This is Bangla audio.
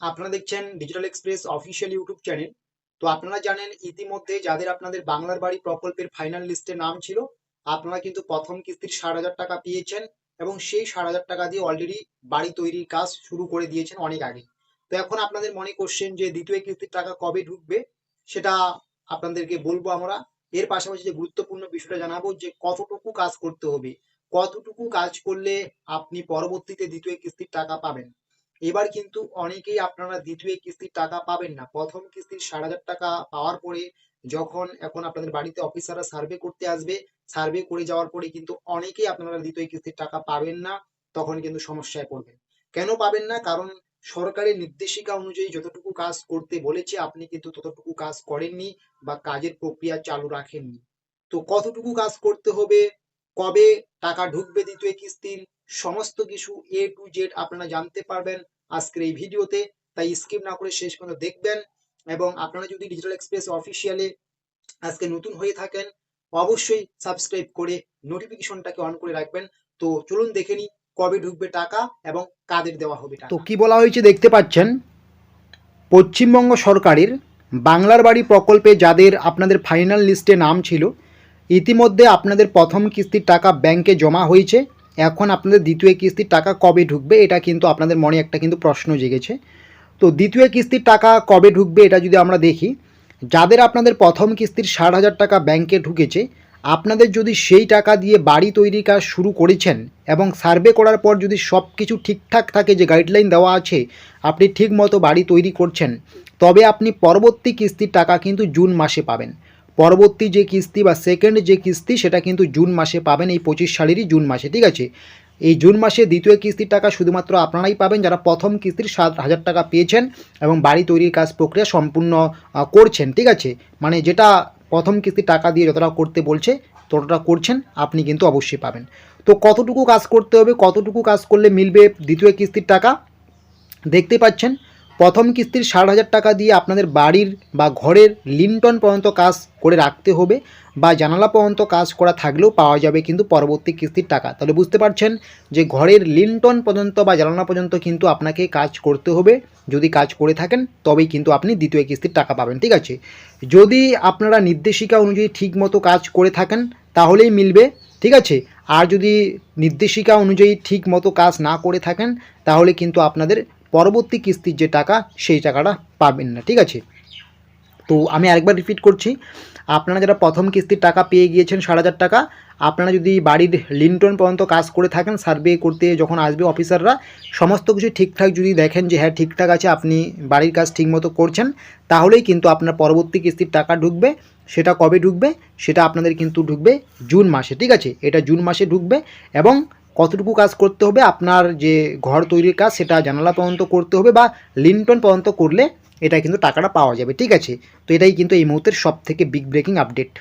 আপনারা দেখছেন digital express official YouTube channel তো আপনারা জানেন ইতিমধ্যে যাদের আপনাদের বাংলার বাড়ি প্রকল্পের ফাইনাল লিস্টে নাম ছিল, আপনারা কিন্তু প্রথম কিস্তির ষাট হাজার টাকা পেয়েছেন এবং সেই ষাট হাজার টাকা দিয়ে অলরেডি বাড়ি তৈরির কাজ শুরু করে দিয়েছেন অনেক আগে। তো এখন আপনাদের মনে করছেন যে দ্বিতীয় কিস্তির টাকা কবে ঢুকবে, সেটা আপনাদেরকে বলব আমরা। এর পাশাপাশি যে গুরুত্বপূর্ণ বিষয়টা জানাব যে কতটুকু কাজ করতে হবে, কতটুকু কাজ করলে আপনি পরবর্তীতে দ্বিতীয় কিস্তির টাকা পাবেন। এবার কিন্তু অনেকেই আপনারা দ্বিতীয় কিস্তির টাকা পাবেন না। প্রথম কিস্তির ষাট হাজার টাকা পাওয়ার পরে যখন এখন আপনাদের বাড়িতে অফিসাররা সার্ভে করতে আসবে, সার্ভে করে যাওয়ার পরে কিন্তু অনেকেই আপনারা দ্বিতীয় কিস্তির টাকা পাবেন না, তখন কিন্তু সমস্যায় পড়বেন। কেন পাবেন না? কারণ সরকারের নির্দেশিকা অনুযায়ী যতটুকু কাজ করতে বলেছে, আপনি কিন্তু ততটুকু কাজ করেননি বা কাজের প্রক্রিয়া চালু রাখেননি। তো কতটুকু কাজ করতে হবে? কবে টাকা ঢুকবে দ্বিতীয় কিস্তির? সমস্ত কিছু এ টু জেড আপনারা জানতে পারবেন আজকের এই ভিডিওতে। তাই স্কিপ না করে শেষ পর্যন্ত দেখবেন এবং আপনারা যদি ডিজিটাল এক্সপ্রেস অফিসিয়ালে আজকে নতুন হয়ে থাকেন, অবশ্যই সাবস্ক্রাইব করে নোটিফিকেশনটাকে অন করে রাখবেন। তো চলুন দেখে নিই কবে ঢুকবে টাকা এবং কাদের দেওয়া হবে তো কি বলা হয়েছে দেখতে পাচ্ছেন? পশ্চিমবঙ্গ সরকারের বাংলার বাড়ি প্রকল্পে যাদের আপনাদের ফাইনাল লিস্টে নাম ছিল, ইতিমধ্যে আপনাদের প্রথম কিস্তির টাকা ব্যাংকে জমা হয়েছে। এখন আপনাদের দ্বিতীয় কিস্তির টাকা কবে ঢুকবে, এটা কিন্তু আপনাদের মনে একটা কিন্তু প্রশ্ন জেগেছে। তো দ্বিতীয় কিস্তির টাকা কবে ঢুকবে, এটা যদি আমরা দেখি, যাদের আপনাদের প্রথম কিস্তির ষাট হাজার টাকা ব্যাংকে ঢুকেছে, আপনাদের যদি সেই টাকা দিয়ে বাড়ি তৈরির কাজ শুরু করেছেন এবং সার্ভে করার পর যদি সব কিছু ঠিকঠাক থাকে, যে গাইডলাইন দেওয়া আছে, আপনি ঠিক মতো বাড়ি তৈরি করছেন, তবে আপনি পরবর্তী কিস্তির টাকা কিন্তু জুন মাসে পাবেন। পরবর্তী যে কিস্তি বা সেকেন্ড যে কিস্তি, সেটা কিন্তু জুন মাসে পাবেন, এই পঁচিশ সালেরই জুন মাসে, ঠিক আছে? এই জুন মাসে দ্বিতীয় কিস্তির টাকা শুধুমাত্র আপনারাই পাবেন, যারা প্রথম কিস্তির সাত হাজার টাকা পেয়েছেন এবং বাড়ি তৈরির কাজ প্রক্রিয়া সম্পূর্ণ করছেন, ঠিক আছে? মানে যেটা প্রথম কিস্তির টাকা দিয়ে যতটা করতে বলছে, ততটা করছেন, আপনি কিন্তু অবশ্যই পাবেন। তো কতটুকু কাজ করতে হবে, কতটুকু কাজ করলে মিলবে দ্বিতীয় কিস্তির টাকা? দেখতে পাচ্ছেন প্রথম কিস্তির ষাট হাজার টাকা দিয়ে আপনাদের বাড়ির বা ঘরের লিন্টন পর্যন্ত কাজ করে রাখতে হবে বা জানালা পর্যন্ত কাজ করা থাকলেও পাওয়া যাবে কিন্তু পরবর্তী কিস্তির টাকা। তাহলে বুঝতে পারছেন যে ঘরের লিন্টন পর্যন্ত বা জানালা পর্যন্ত কিন্তু আপনাকে কাজ করতে হবে। যদি কাজ করে থাকেন, তবেই কিন্তু আপনি দ্বিতীয় কিস্তির টাকা পাবেন, ঠিক আছে? যদি আপনারা নির্দেশিকা অনুযায়ী ঠিক মতো কাজ করে থাকেন, তাহলেই মিলবে, ঠিক আছে? আর যদি নির্দেশিকা অনুযায়ী ঠিক মতো কাজ না করে থাকেন, তাহলে কিন্তু আপনাদের পরবর্তী কিস্তির যে টাকা, সেই টাকাটা পাবেন না, ঠিক আছে? তো আমি আরেকবার রিপিট করছি, আপনারা যারা প্রথম কিস্তির টাকা পেয়ে গিয়েছেন ষাট হাজার টাকা, আপনারা যদি বাড়ির লিন্টন পর্যন্ত কাজ করে থাকেন, সার্ভে করতে যখন আসবে অফিসাররা, সমস্ত কিছু ঠিকঠাক যদি দেখেন যে হ্যাঁ ঠিকঠাক আছে, আপনি বাড়ির কাজ ঠিকমতো করছেন, তাহলেই কিন্তু আপনার পরবর্তী কিস্তির টাকা ঢুকবে। সেটা কবে ঢুকবে? সেটা আপনাদের কিন্তু ঢুকবে জুন মাসে, ঠিক আছে? এটা জুন মাসে ঢুকবে এবং কতটুকু কাজ করতে হবে, আপনার যে ঘর তৈরির কাজ সেটা জানালা পর্যন্ত করতে হবে বা লিন্টন পর্যন্ত করলে এটা কিন্তু টাকাটা পাওয়া যাবে, ঠিক আছে? তো এটাই কিন্তু এই মুহূর্তের সব থেকে বিগ ব্রেকিং আপডেট